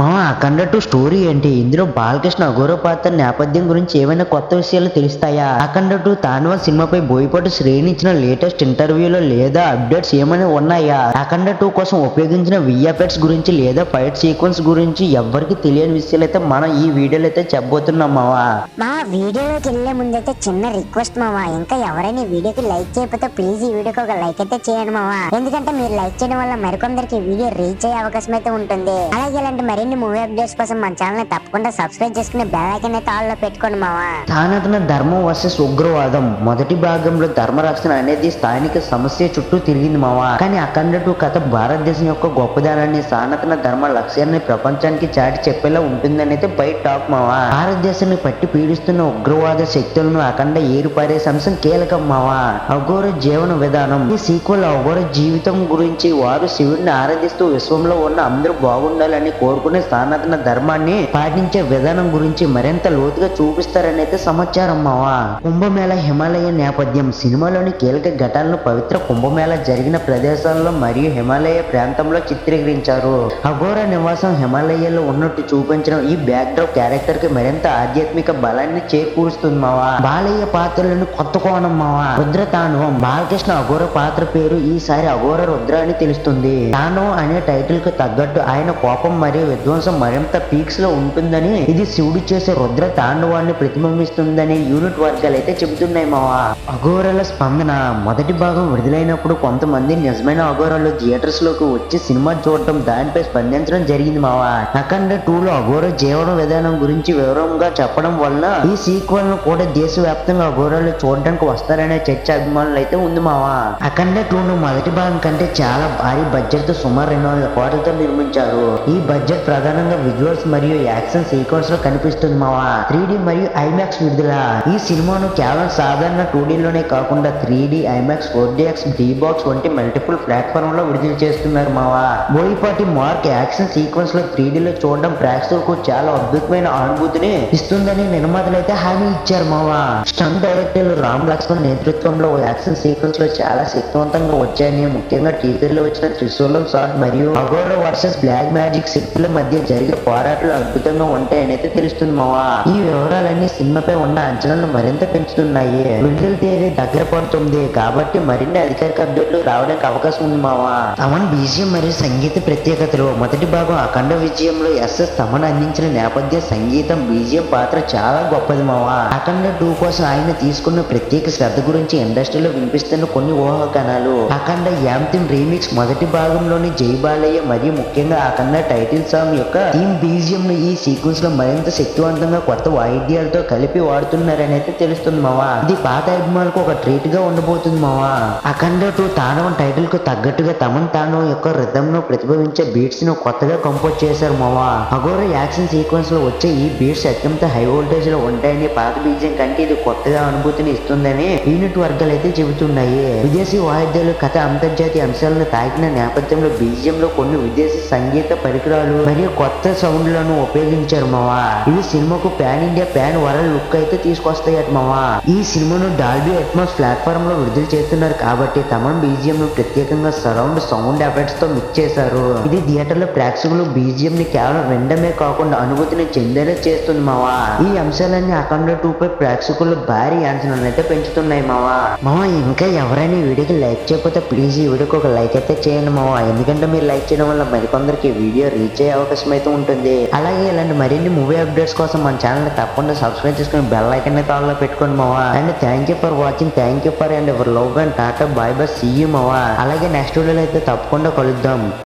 మామ అఖండ two story ఏంటి? ఇందులో బాలకృష్ణ అఘోర పాత్ర నేపథ్యం గురించి ఏమైనా కొత్త విషయాలు తెలుస్తాయా? అఖండ టూ తాండవ సినిమాపై బోయపాటు శ్రేణి ఇచ్చిన లేటెస్ట్ ఇంటర్వ్యూలో లేదా అప్డేట్స్ ఏమైనా ఉన్నాయా? అఖండ టూ కోసం ఉపయోగించిన విఎఫ్ఎక్స్ గురించి లేదా ఫైట్ సీక్వెన్స్ గురించి ఎవ్వరికి తెలియని విషయాలు అయితే మనం ఈ వీడియోలో అయితే చెప్పబోతున్నాం మావా. మా వీడియోలోకి వెళ్ళే ముందైతే చిన్న రిక్వెస్ట్ మావా. ఇంకా ఎవరైనా వీడియోకి లైక్ చేయకపోతే ప్లీజ్ ఈ వీడియోకి ఒక లైక్ అయితే చేయండి మావా. ఎందుకంటే మీరు లైక్ చేయడం వల్ల మరికొందరికి వీడియో రీచ్ అయ్యే అవకాశం అయితే ఉంటుంది. అలాగే ఇలాంటి మరిన్ని మూవీ అప్డేట్స్ కోసం మన ఛానల్ తప్పకుండా సబ్స్క్రైబ్ చేసుకుని బెల్ ఐకన్ అయితే ఆల్లో పెట్టుకోండి మావా. సనాతన ధర్మం వర్సెస్ ఉగ్రవాదం. మొదటి భాగంలో ధర్మరక్షణ అనేది స్థానిక సమస్య చుట్టూ తిరిగింది మావా. కానీ అఖండ టూ కథ భారతదేశం యొక్క గొప్పదనాన్ని సనాతన ధర్మ లక్ష్యాన్ని ప్రపంచానికి చాటి చెప్పేలా ఉంటుందని అయితే బయట టాక్ మావా. భారతదేశాన్ని పట్టి పీడిస్తున్న ఉగ్రవాద శక్తులను అఖండ ఏరుపారే అంశం కీలకం మావా. అఘోర జీవన విధానం. ఈ సీక్వెల్ అఘోర జీవితం గురించి వారు శివుడిని ఆరాధిస్తూ విశ్వంలో ఉన్న అందరూ బాగుండాలని కోరుకునే సనాతన ధర్మాన్ని పాటించే విధానం గురించి మరింత లోతుగా చూపిస్తారని అయితే సమాచారం మావా. కుంభమేళ హిమాలయ నేపథ్యం. సినిమాలోని కీలక ఘటాలను పవిత్ర కుంభమేళ జరిగిన ప్రదేశాల్లో మరియు హిమాలయ ప్రాంతంలో చిత్రీకరించారు. అఘోర నివాసం హిమాలయాల్లో ఉన్నట్టు చూపించడం ఈ బ్యాక్ డ్రాప్ క్యారెక్టర్కి మరింత ఆధ్యాత్మిక బలాన్ని చేకూరుస్తుంది మావా. బాలయ్య పాత్రలను కొత్త కోణం మావా. రుద్ర తాండవం బాలకృష్ణ అఘోర పాత్ర పేరు ఈసారి అఘోర రుద్ర అని తెలుస్తుంది. తాండవం అనే టైటిల్కు తగ్గట్టు ఆయన కోపం మరియు విధ్వంసం మరింత పీక్స్లో ఉంటుందని ఇది శివుడు చేసే రుద్ర తాండవాన్ని ప్రతిబింబిస్తుందని యూనిట్ వర్గాలు అయితే చెబుతున్నాయి మావా. అఘోరల స్పందన మొదటి భాగం విడుదలైనప్పుడు కొంతమంది నిజమైన అఘోరాలు థియేటర్స్లోకి వచ్చి సినిమా చూడటం దానిపై స్పందించడం జరిగింది మావా. అఖండ టూ లో అఘోర జీవన విధానం గురించి వివరంగా చెప్పడం వలన ఈ సీక్వెల్ను కూడా దేశవ్యాప్తంగా అఘోరాలు చూడడానికి వస్తారనే చర్చ అభిమానులు అయితే ఉంది మావా. అఖండ టూ ను మొదటి భాగం కంటే చాలా భారీ బడ్జెట్తో సుమారు రెండు వందల కోట్లతో నిర్మించారు. ఈ బడ్జెట్ ప్రధానంగా విజువల్స్ మరియు యాక్షన్ సీక్వెన్స్లో కనిపిస్తుంది మావా. త్రీ మరియు ఐమాక్స్ విడుదల ఈ సినిమాను కేవలం సాధారణ టూ లోనే కాకుండా three D IMAX four DX D box వంటి మల్టిపుల్ ప్లాట్ఫామ్లో విడుదల చేస్తున్నారు మావా. బోయిపాటి మార్క్ యాక్షన్ సీక్వెన్స్లో త్రీ లో చూడడం ప్రేక్షకులకు చాలా అద్భుతమైన అనుభూతిని ఇస్తుందని నిర్మాతలు అయితే హామీ ఇచ్చారు మావా. స్టంట్ డైరెక్టర్లు రామ్ లక్ష్మణ్ నేతృత్వంలో యాక్షన్ సీక్వెన్స్లో చాలా శక్తివంతంగా వచ్చాయని ముఖ్యంగా టీజర్లో వచ్చిన త్రిశూలం షాట్ మరియు అగోర వర్సెస్ బ్లాక్ మ్యాజిక్ శక్తుల మధ్య జరిగే పోరాటాలు అద్భుతంగా ఉంటాయని తెలుస్తుంది మావా. ఈ వివరాలన్నీ సినిమాపై ఉన్న అంచనాలను మరింత పెంచుతున్నాయి. విడుదల తేదీ దగ్గర పడుతుంది. కాబట్టి మరిన్ని అధికారిక అప్డేట్లు రావడానికి అవకాశం ఉంది మావా. తమన్ బీజియం మరియు సంగీత ప్రత్యేకతలు. మొదటి భాగం అఖండ విజయంలో ఎస్ఎస్ తమన్ అందించిన నేపథ్య సంగీతం బీజియం పాత్ర చాలా గొప్పది మావా. అఖండ టూ కోసం ఆయన తీసుకున్న ప్రత్యేక శ్రద్ధ గురించి ఇండస్ట్రీలో వినిపిస్తున్న కొన్ని ఊహాగానాలు. అఖండ యాంతిన్ రీమిక్స్ మొదటి భాగంలోని జై బాలయ్య మరియు ముఖ్యంగా అఖండ టైటిల్ సాంగ్ యొక్క థీమ్ బీజియం ను ఈ సీక్వెన్స్లో మరింత శక్తివంతంగా కొత్త వాయిద్యాలతో కలిపి వాడుతున్నారని అయితే తెలుస్తుంది మావా. ఇది పాత అభిమానులకు ఒక ట్రీట్గా ఉండబోతుంది మావా. అఖండ టూ తాండవం టైటిల్కు తగ్గట్టుగా తమన్ తాండవం యొక్క రిథమ్ను ప్రతిభవించే బీట్స్ను కొత్తగా కంపోజ్ చేశారు మావా. అఘోర యాక్షన్ సీక్వెన్స్లో వచ్చే ఈ బీట్స్ అత్యంత హై వోల్టేజ్లో ఉంటాయని పాత బీజియం కంటే ఇది కొత్తగా అనుభూతిని ఇస్తుందని యూనిట్ వర్గాలు అయితే చెబుతున్నాయి. విదేశీ వాయిద్యాలు కథ అంతర్జాతీయ అంశాలను తాకిన నేపథ్యంలో బీజియం లో కొన్ని విదేశీ సంగీత పరికరాలు మరియు కొత్త సౌండ్లను ఉపయోగించారు మావా. ఇవి సినిమాకు pan India pan world look అయితే తీసుకొస్తాయట మావా. ఈ సినిమాను డాల్బీ అట్మాస్ ప్లాట్ఫామ్లో విడుదల చేస్తున్నారు కాబట్టి తమన్ బీజిఎం ను ప్రత్యేకంగా సరౌండ్ సౌండ్ ఎఫెక్ట్స్తో మిక్స్ చేశారు. ఇది థియేటర్లో ప్రేక్షకులు బీజిఎం ని కేవలం వినడమే కాకుండా అనుభూతిని చెందేలా చేస్తుంది మావా. ఈ అంశాలన్నీ అఖండ టూ పై ప్రేక్షకులు భారీ అంచనాలు అయితే పెంచుతున్నాయి మావా. మావా ఇంకా ఎవరైనా ఈ వీడియోకి లైక్ చేయకపోతే ప్లీజ్ ఈ వీడియోకి ఒక లైక్ అయితే చేయండి మావా. ఎందుకంటే మీరు లైక్ చేయడం వల్ల మరికొందరికి వీడియో రీచ్ అయ్యే అవకాశం అయితే ఉంటుంది. అలాగే ఇలాంటి మరిన్ని మూవీ అప్డేట్స్ కోసం మన ఛానల్ తప్పకుండా సబ్స్క్రైబ్ చేసుకుని బెల్ ఐకన్ అయితే పెట్టుకోండి మావా. And thank you for watching thank you for and ever love and tata bye bye see you మావా. అలాగే నెక్స్ట్ వీడియోలో అయితే తప్పకుండా కలుద్దాం.